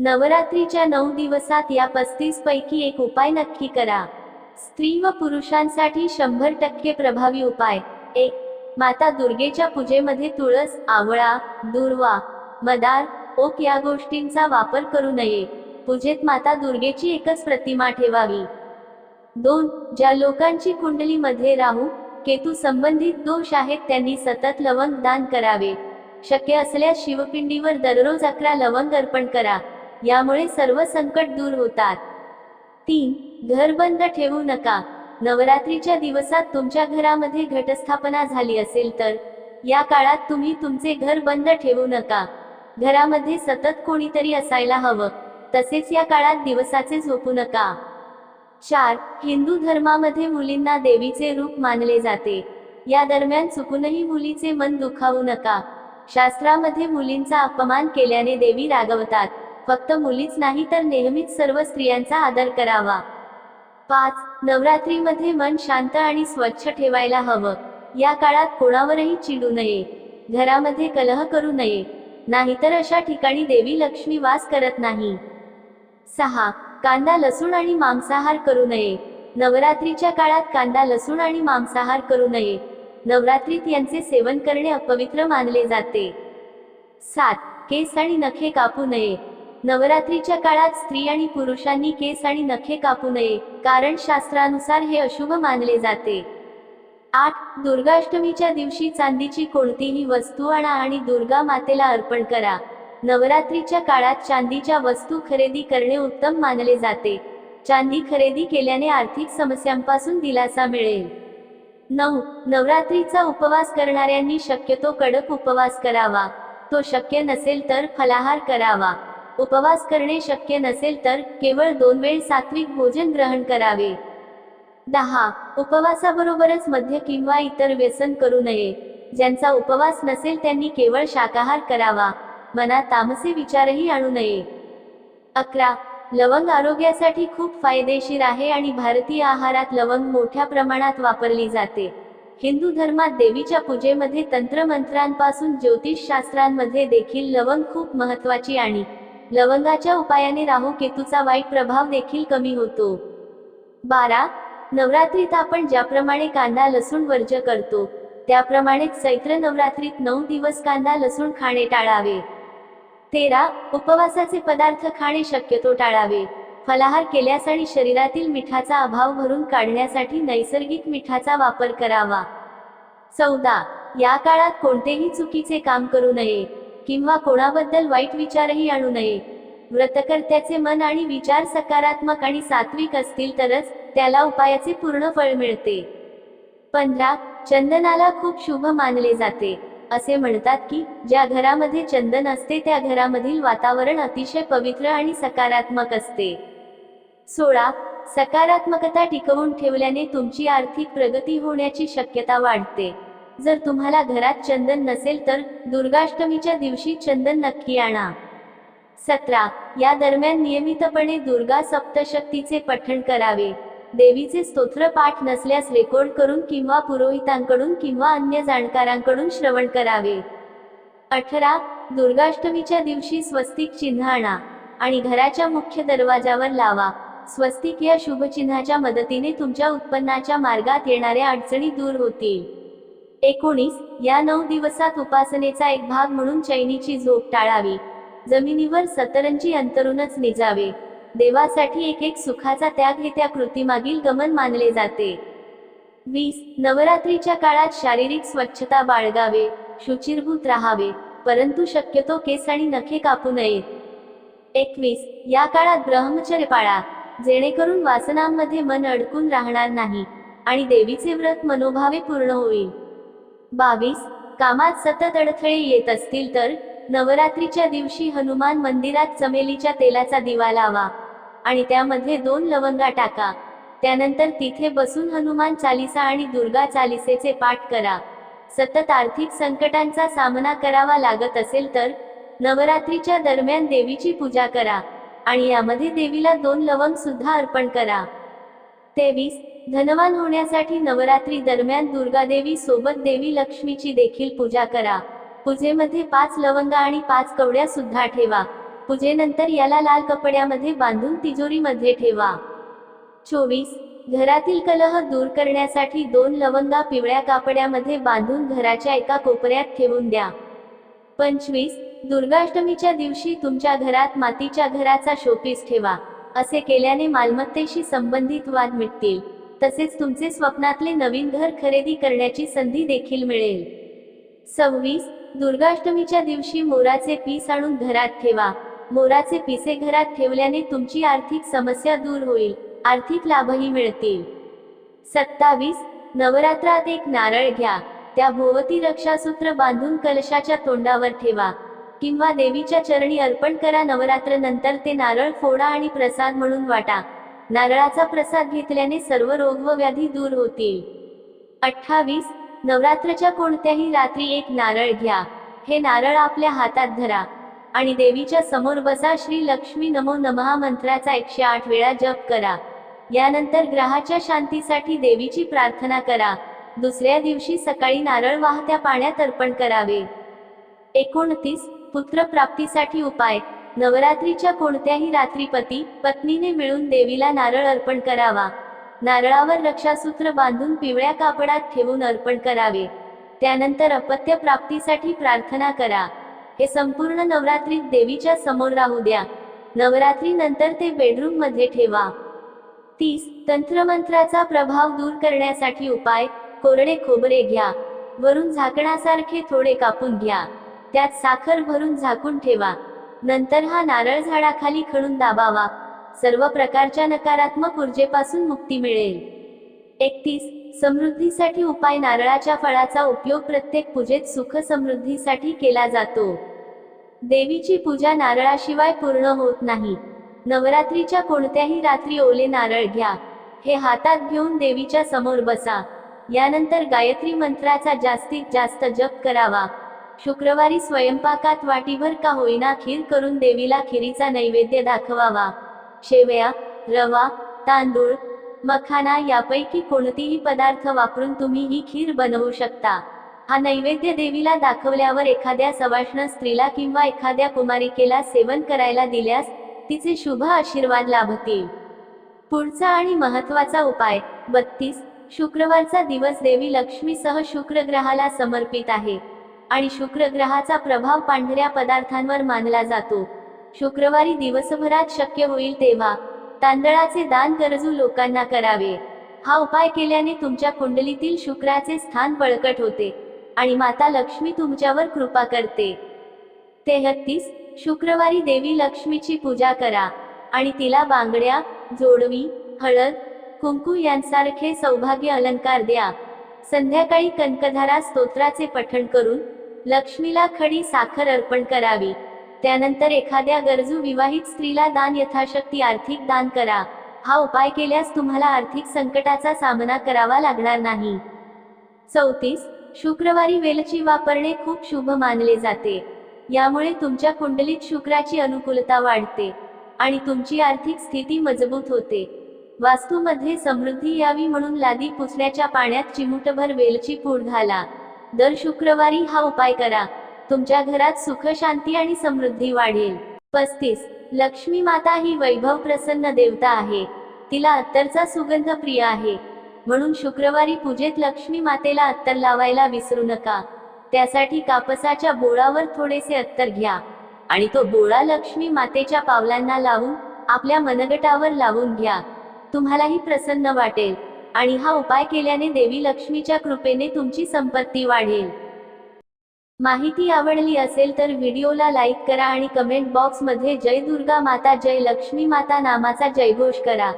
नवरात्रीच्या नऊ दिवसात या पस्तीस पैकी एक उपाय नक्की करा. स्त्री व पुरुषांसाठी शंभर टक्के प्रभावी उपाय. एक माता दुर्गेच्या पूजेमध्ये तुळस आवळा दुर्वा मदार ओक या गोष्टींचा वापर करू नये. पूजेत माता दुर्गेची एकच प्रतिमा ठेवावी. दोन ज्या लोकांची कुंडलीमध्ये राहू केतू संबंधित दोष आहेत त्यांनी सतत लवंग दान करावे. शक्य असल्यास शिवपिंडीवर दररोज अकरा लवंग अर्पण करा. यामुळे सर्व संकट दूर होतात. तीन घर बंद ठेवू नका. नवरात्रीच्या दिवसात तुमच्या घरामध्ये घटस्थापना झाली असेल तर या काळात तुम्ही तुमचे घर बंद ठेवू नका. घरामध्ये सतत कोणीतरी असायला हवं. तसेच या काळात दिवसाचे झोपू नका. चार हिंदू धर्मामध्ये मुलींना देवीचे रूप मानले जाते. या दरम्यान चुकूनही मुलीचे मन दुखावू नका. शास्त्रामध्ये मुलींचा अपमान केल्याने देवी रागवतात. फक्त मुलीच नाही तर नेहमीच सर्व स्त्रियांचा आदर करावा. पाच नवरात्रीमध्ये मन शांत आणि स्वच्छ ठेवायला हवं. या काळात कोणावरही चिडू नये. घरामध्ये कलह करू नये. नाहीतर अशा ठिकाणी देवी लक्ष्मी वास करत नाही. सहा कांदा लसूण आणि मांसाहार करू नये. नवरात्रीच्या काळात कांदा लसूण आणि मांसाहार करू नये. नवरात्रीत यांचे सेवन करणे अपवित्र मानले जाते. सात केस आणि नखे कापू नये. नवरात्रीच्या काळात स्त्री आणि पुरुषांनी केस आणि नखे कापू नये कारण शास्त्रानुसार हे अशुभ मानले जाते. आठ दुर्गाष्टमीच्या दिवशी चांदीची कोणतीही वस्तू आणा आणि दुर्गा मातेला अर्पण करा. नवरात्रीच्या काळात चांदीच्या वस्तू खरेदी करणे उत्तम मानले जाते. चांदी खरेदी केल्याने आर्थिक समस्यांपासून दिलासा मिळेल. नऊ नवरात्रीचा उपवास करणाऱ्यांनी शक्यतो कडक उपवास करावा. तो शक्य नसेल तर फलाहार करावा. उपवास करणे शक्य नसेल तर केवळ दोन वेळ सात्विक भोजन ग्रहण करावे. दहा. उपवासाबरोबरच मद्य किंवा इतर व्यसन करू नये. ज्यांचा उपवास नसेल त्यांनी केवळ शाकाहार करावा. मनात तामसे विचारही आणू नये. अकरा. लवंग आरोग्यासाठी खूप फायदेशीर आहे आणि भारतीय आहारात लवंग मोठ्या प्रमाणात वापरली जाते. हिंदू धर्मात देवीच्या पूजेमध्ये तंत्रमंत्रांपासून ज्योतिष शास्त्रांमध्ये देखील लवंग खूप महत्वाची आणि लवंगाच्या उपायाने राहू केतूचा वाईट प्रभाव देखील कमी होतो. बारा. नवरात्रीत आपण ज्याप्रमाणे कांदा लसूण वर्ज करतो त्याप्रमाणेच चैत्र नवरात्रीत नऊ दिवस कांदा लसूण खाणे टाळावे. तेरा. उपवासाचे पदार्थ खाणे शक्यतो टाळावे. फलाहार केल्यास आणि शरीरातील मिठाचा अभाव भरून काढण्यासाठी नैसर्गिक मिठाचा वापर करावा. चौदा. या काळात कोणतेही चुकीचे काम करू नये. किंवा कोणाबद्दल वाईट विचारही आणू नये. व्रतकर्त्याचे मन आणि विचार सकारात्मक आणि सात्विक असतील तरच त्याला उपायाचे पूर्ण फळ मिळते. पंधरा चंदनाला खूप शुभ मानले जाते. असे म्हणतात की ज्या घरामध्ये चंदन असते त्या घरामधील वातावरण अतिशय पवित्र आणि सकारात्मक असते. सोळा सकारात्मकता टिकवून ठेवल्याने तुमची आर्थिक प्रगती होण्याची शक्यता वाढते. जर तुम्हाला घरात चंदन नसेल तर दुर्गाष्टमीच्या दिवशी चंदन नक्की आणा. सतरा. या दरम्यान नियमितपणे दुर्गा सप्तशक्तीचे पठण करावे. देवीचे स्तोत्र पाठ नसल्यास रेकॉर्ड करून किंवा पुरोहितांकडून किंवा अन्य जाणकारांकडून श्रवण करावे. अठरा. दुर्गाष्टमीच्या दिवशी स्वस्तिक चिन्ह आणा आणि घराच्या मुख्य दरवाजावर लावा. स्वस्तिक या शुभचिन्हाच्या मदतीने तुमच्या उत्पन्नाच्या मार्गात येणाऱ्या अडचणी दूर होतील. एकोणीस या नऊ दिवसात उपासनेचा एक भाग म्हणून चैनीची झोप टाळावी. जमिनीवर सतरंजी अंतरूनच निजावे. देवासाठी एक एक सुखाचा त्याग हे त्या कृतीमागील गमन मानले जाते. वीस नवरात्रीच्या काळात शारीरिक स्वच्छता बाळगावे शुचिरभूत राहावे परंतु शक्यतो केस आणि नखे कापू नयेत एकवीस या काळात ब्रह्मचर्य पाळा जेणेकरून वासनांमध्ये मन अडकून राहणार नाही आणि देवीचे व्रत मनोभावे पूर्ण होईल. बावीस कामात सतत अडथळे येत असतील तर नवरात्रीच्या दिवशी हनुमान मंदिरात चमेलीच्या तेलाचा दिवा लावा आणि त्यामध्ये दोन लवंगा टाका. त्यानंतर तिथे बसून हनुमान चालिसा आणि दुर्गा चालिसेचे पाठ करा. सतत आर्थिक संकटांचा सामना करावा लागत असेल तर नवरात्रीच्या दरम्यान देवीची पूजा करा आणि यामध्ये देवीला दोन लवंग सुद्धा अर्पण करा. तेवीस धनवान होण्यासाठी नवरात्री दरम्यान दुर्गादेवी सोबत देवी लक्ष्मीची देखील पूजा करा. पूजेमध्ये पाच लवंगा आणि पाच कवड्या सुद्धा ठेवा. पूजेनंतर याला लाल कपड्यामध्ये बांधून तिजोरीमध्ये ठेवा. चोवीस. घरातील कलह दूर करण्यासाठी दोन लवंगा पिवळ्या कापड्यामध्ये बांधून घराच्या एका कोपऱ्यात ठेवून द्या. पंचवीस. दुर्गाष्टमीच्या दिवशी तुमच्या घरात मातीच्या घराचा शोपीस ठेवा. असे केल्याने मालमत्तेशी संबंधित वाद मिटतील. तसेच तुमचे स्वप्नातले नवीन घर खरेदी करण्याची संधी देखील मिळेल. सव्वीस दुर्गाष्टमीच्या दिवशी मोराचे पीस आणून घरात ठेवा. मोराचे पिसे घरात ठेवल्याने तुमची आर्थिक समस्या दूर होईल आर्थिक लाभही मिळतील. सत्तावीस नवरात्रात एक नारळ घ्या. त्या भोवती रक्षासूत्र बांधून कलशाच्या तोंडावर ठेवा. किंवा देवीच्या चरणी अर्पण करा. नवरात्र नंतर ते नारळ फोडा आणि प्रसाद म्हणून वाटा. नारळाचा प्रसाद घेतल्याने सर्व रोग व व्याधी दूर होतील. अठ्ठावीस नवरात्रच्या कोणत्याही रात्री एक नारळ घ्या. हे नारळ आपल्या हातात धरा. आणि देवीच्या समोर बसा श्री लक्ष्मी नमो नमहा मंत्राचा एकशे आठ वेळा जप करा. यानंतर ग्रहाच्या शांतीसाठी देवीची प्रार्थना करा. दुसऱ्या दिवशी सकाळी नारळ वाहत्या पाण्यात अर्पण करावे. एकोणतीस पुत्र प्राप्तीसाठी उपाय. नवरात्रीच्या कोणत्याही रात्री पती पत्नीने मिळून देवीला नारळ अर्पण करावा. नारळावर रक्षासूत्र बांधून पिवळ्या कापडात ठेवून अर्पण करावे. त्यानंतर अपत्य प्राप्तीसाठी प्रार्थना करा. हे संपूर्ण नवरात्रीत देवीच्या समोर राहू द्या. नवरात्री नंतर ते बेडरूममध्ये ठेवा. तीस तंत्रमंत्राचा प्रभाव दूर करण्यासाठी उपाय कोरडे खोबरे घ्या. वरून झाकणासारखे थोडे कापून घ्या. त्यात साखर भरून झाकून ठेवा. नंतर हा नारळ झाडाखाली खणून दाबावा. सर्व प्रकारच्या नकारात्मक ऊर्जेपासून मुक्ती मिळेल. एकतीस. समृद्धीसाठी उपाय नारळाच्या फळाचा उपयोग प्रत्येक पूजेत सुख समृद्धीसाठी केला जातो. देवीची पूजा नारळाशिवाय पूर्ण होत नाही. नवरात्रीच्या कोणत्याही रात्री ओले नारळ घ्या. हे हातात घेऊन देवीच्या समोर बसा. यानंतर गायत्री मंत्राचा जास्तीत जास्त जप करावा. शुक्रवारी स्वयंपाकात वाटीभर का होईना खीर करून देवीला खिरीचा नैवेद्य दाखवावा. शेवया रवा तांदूळ मखाना यापैकी कोणतीही पदार्थ वापरून तुम्ही ही खीर बनवू शकता. हा नैवेद्य देवीला दाखवल्यावर एखाद्या सवाष्ण स्त्रीला किंवा एखाद्या कुमारिकेला सेवन करायला दिल्यास तिचे शुभ आशीर्वाद लाभतील. पुढचा आणि महत्त्वाचा उपाय बत्तीस शुक्रवारचा दिवस देवी लक्ष्मीसह शुक्र ग्रहाला समर्पित आहे. आणि शुक्र ग्रहाचा प्रभाव पांढऱ्या पदार्थांवर मानला जातो. शुक्रवारी दिवसभरात शक्य होईल तेव्हा तांदळाचे दान गरजू लोकांना करावे. हा उपाय केल्याने तुमच्या कुंडलीतील शुक्राचे स्थान बळकट होते आणि माता लक्ष्मी तुमच्यावर कृपा करते. तेहत्तीस. शुक्रवारी देवी लक्ष्मीची पूजा करा आणि तिला बांगड्या जोडवी हळद कुंकू यांसारखे सौभाग्य अलंकार द्या. संध्याकाळी कनकधारा स्तोत्राचे पठण करून लक्ष्मीला खडी साखर अर्पण करावी. त्यानंतर एखाद्या गरजू विवाहित स्त्रीला दान यथाशक्ती आर्थिक दान करा. हा उपाय केल्यास तुम्हाला आर्थिक संकटाचा सामना करावा लागणार नाही. चौतीस. शुक्रवारी वेलची वापरणे खूप शुभ मानले जाते. यामुळे तुमच्या कुंडलीत शुक्राची अनुकूलता वाढते आणि तुमची आर्थिक स्थिती मजबूत होते. वास्तूमध्ये समृद्धी यावी म्हणून लादी पुसण्याच्या पाण्यात चिमुटभर वेलची पूड घाला. दर शुक्रवारी हा उपाय करा. तुमच्या घरात सुख शांती आणि समृद्धी वाढेल. पस्तीस. लक्ष्मी माता ही वैभव प्रसन्न देवता आहे. तिला अत्तरचा सुगंध प्रिय आहे. म्हणून शुक्रवारी पूजेत लक्ष्मी मातेला अत्तर लावायला विसरू नका. त्यासाठी कापसाच्या बोळावर थोडेसे अत्तर घ्या. आणि तो बोळा लक्ष्मी मातेच्या पावलांना लावून आपल्या मनगटावर लावून घ्या. तुम्हालाही प्रसन्न वाटेल. आणि हा उपाय केल्याने देवी लक्ष्मीच्या कृपेने तुमची संपत्ती वाढेल. माहिती आवडली असेल तर व्हिडिओला लाईक करा आणि कमेंट बॉक्समध्ये जय दुर्गा माता जय लक्ष्मी माता नामाचा जयघोष करा.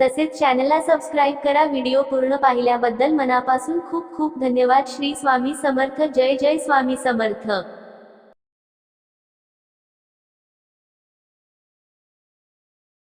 तसेच चॅनलला सबस्क्राईब करा. व्हिडिओ पूर्ण पाहिल्याबद्दल मनापासून खूप खूप धन्यवाद. श्री स्वामी समर्थ. जय जय स्वामी समर्थ.